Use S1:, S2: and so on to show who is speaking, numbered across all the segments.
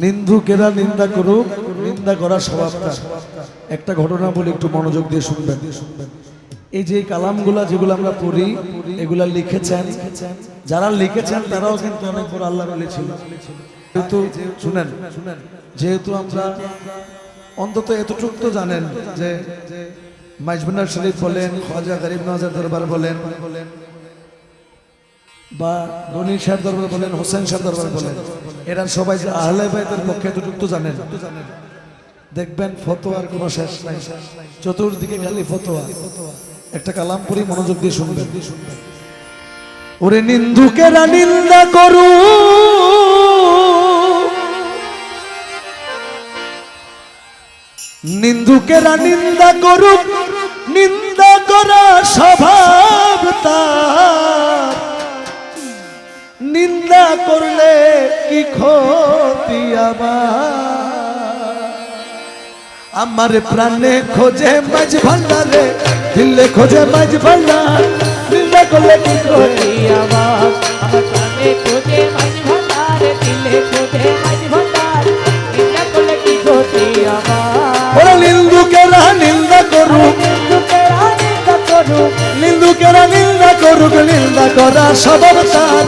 S1: নিন্দুকেরা নিন্দা করুক, নিন্দা করার স্বভাবটা একটা ঘটনা বলে একটু মনোযোগ দিয়ে শুনবেন। এই যে কালামগুলা যেগুলো আমরা পড়ি, এগুলা লিখেছেন, যারা লিখেছেন তারাও কিন্তু অনেক বড় আল্লাহ বলে ছিল। যেহেতু, শুনেন, যেহেতু আমরা অন্তত এতটুকু তো জানেন যে মাইজবান্ডার শরীফ বলেন খাজা গরিব নওয়াজের দরবার বলেন বা গনি শাহ দরবার বলেন হোসেন শাহ দরবার বলেন এরা সবাই যে আহলে বাইতের পক্ষে এতটুকু তো জানেন। দেখবেন ফতোয়ার কোনো শেষ নাই। চতুর্দিকে খালি ফতোয়া। একটা কালাম করি মনোযোগ দিয়ে শুনবেন। ওরে নিন্দুকেরা নিন্দা করু। নিন্দুকেরা নিন্দা করুক নিন্দা করা স্বভাব তার। নিন্দা করলে কি ক্ষতি আমার? আমার প্রাণে খোঁজে মাঝ ভান্ডারে দিলে খোঁজে মাঝ ভান্ডার নিন্দা করলে কি ক্ষতি
S2: আমার? আমার প্রাণে খোঁজে মাঝ ভান্ডার দিলে খোঁজে মাঝ ভান্ডার নিন্দা করলে কি ক্ষতি আমার?
S1: ওরা নিন্দুকেরা নিন্দা করুক।
S2: নিন্দুকেরা নিন্দা করুক।
S1: নিন্দুকেরা নিন্দা করুক নিন্দা করা স্বভাব তার।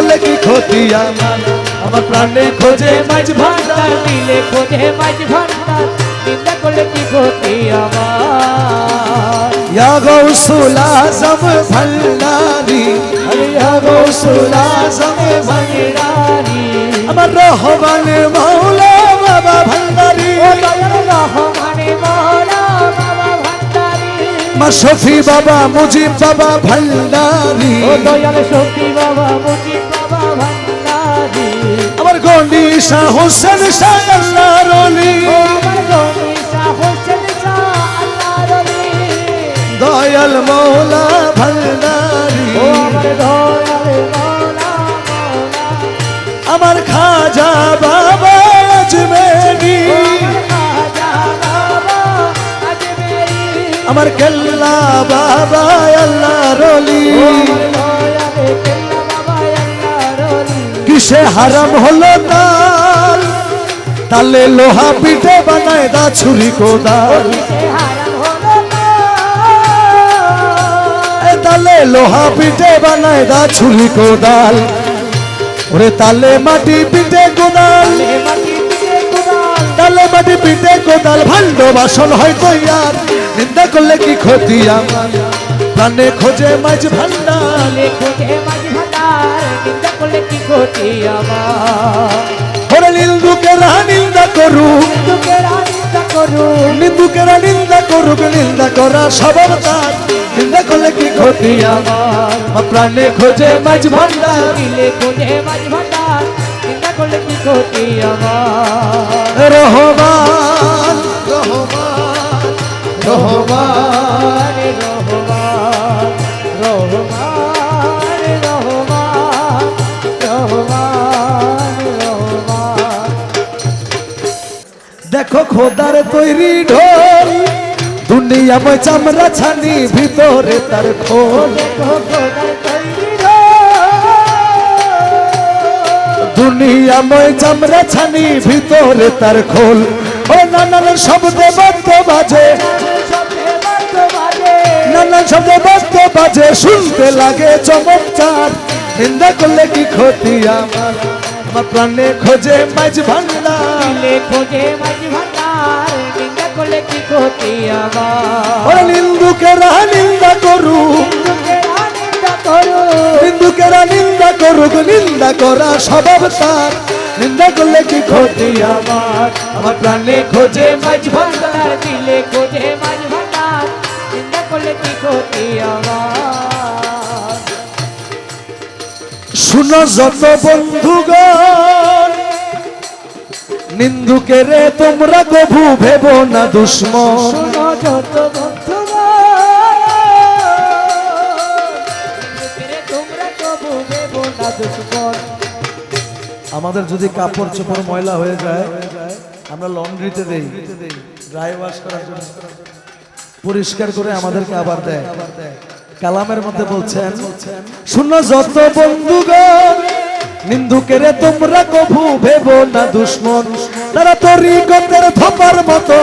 S1: করলে কি ক্ষতি আমার? আমার প্রাণে খোঁজে মাঝ ভান্ডার।
S2: দিলে খোঁজে মাঝ ভান্ডার। নিন্দা করলে কি ক্ষতি আমার?
S1: ইয়া
S2: ইয়া
S1: আমার রহমান মাওলা বাবা
S2: রহমান
S1: মাওলা শফি বাবা মুজিব বাবা ভান্ডারি
S2: ও দয়াল শফি বাবা মুজিব
S1: গন্ডি শাহ হোসেন শাহ আল্লাহর অলি। দয়াল মৌলা ভন্ডারি
S2: আমার
S1: খাজা বাবা আজমেরি।
S2: আমার
S1: কেল্লা বাবা আল্লাহর অলি কিসে হারাম হলো তাল তালে লোহা পিঠে বানায় দা ছুরি কোদাল। তালে লোহা পিঠে বানায় দা ছুরি কোদাল। ওরে তালে মাটি পিঠে কোদাল। তালে মাটি পিঠে কোদাল, ভাণ্ড বাসন হয় তৈয়ার। নিন্দা করলে কি ক্ষতি আমার? প্রাণে খোঁজে মাঝ ভান্ডার
S2: করলে কি ক্ষতি আমার?
S1: ওরে নিন্দুকেরা নিন্দা করুক।
S2: লোকেরা নিন্দা করুক,
S1: নিন্দুকেরা নিন্দা করুক নিন্দা করা স্বভাব তার নিন্দা করলে কি ক্ষতি আমার? প্রাণে খোঁজে মাঝ ভান্ডার।
S2: দিলে খোঁজে মাঝ ভান্ডার, নিন্দা করলে কি ক্ষতি আমার?
S1: রহমান রহমান রহমান, দেখো খোদার তৈরি ঢোল। দুনিয়াময় চামড়া ছানি ভিতরে তার খোল।
S2: রোদ।
S1: দুনিয়াময় চামড়া ছানি ভিতরে তার খোল। ও নানান শব্দে
S2: বাদ্য বাজে,
S1: নানান শব্দে বদ্ধ বাজে শুনতে লাগে চমৎকার। নিন্দা করলে কি ক্ষতি আমার? আমার প্রাণে খোঁজে মাঝ ভান্ডার।
S2: দিলে খোঁজে মাঝ ভান্ডার, নিন্দা করলে কি ক্ষতি
S1: নিন্দুকেরা নিন্দা
S2: নিন্দা
S1: নিন্দুকেরা নিন্দা করুক নিন্দা করা স্বভাব তার। নিন্দা করলে কি ক্ষতি আমার? আমার প্রাণে খোঁজে মাঝ ভান্ডার
S2: দিলে খোঁজে মাঝ ভান্ডার, নিন্দা করলে কি ক্ষতি আমার?
S1: শুনো যত বন্ধুগণ নিন্দুকেরে তোমরা কভু ভেব না দুশ্মন। আমাদের যদি কাপড় চোপড় ময়লা হয়ে যায় আমরা লন্ড্রিতে দেই ড্রাই ওয়াশ করার জন্য। পরিষ্কার করে আমাদেরকে আবার দেয়। কালামের মধ্যে বলছেন শুনো যত বন্ধুগণ নিন্দুকের তোমরা কভু ভেব না দুশ্মন। তারা তরিকতের ধপার মতো।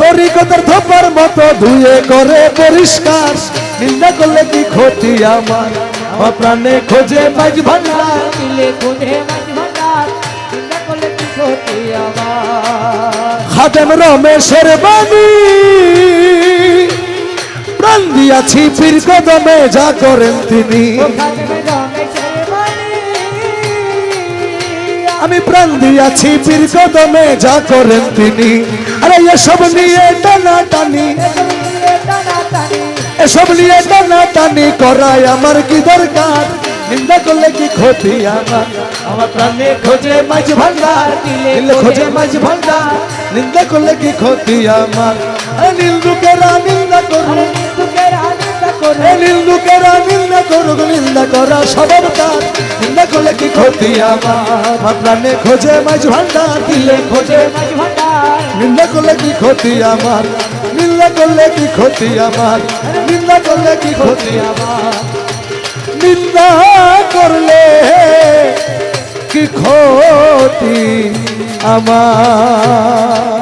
S2: তরিকতের ধোপার মতো।
S1: ধুয়ে করে পরিষ্কার। নিন্দা করলে কি ক্ষতি আমার? আমার প্রাণে খোঁজে মাঝ ভান্ডার। খাদেম রমেশের বাণী। প্রাণ দিয়াছি পীর কদমে যা করেন তিনি। আমি প্রাণ দিয়াছি পীর কদমে যা করেন তিনি। আরে এসব নিয়ে টানা টানি এসব নিয়ে টানা টানি করাই আমার কি দরকার? নিন্দা করলে কি ক্ষতি আমার? আমার প্রাণে খোঁজে মাঝ ভান্ডার খোঁজে মাঝ ভান্ডার। নিন্দা করলে কি ক্ষতি আমার? নিন্দুকেরা নিন্দা করুন
S2: নিন্দুকের
S1: নিন্দা করুক। নিন্দা করা তার নিন্দা করলে কি ক্ষতি আমার? প্রাণে খোঁজে মাঝ ভান্ডার, দিলে খোঁজে
S2: মাঝ ভান্ডার।
S1: নিন্দা কি ক্ষতি আমার? নিন্দা করলে কি ক্ষতি আমার? নিন্দা করলে কি ক্ষতি আমার? নিন্দা করলে কি ক্ষতি আমার?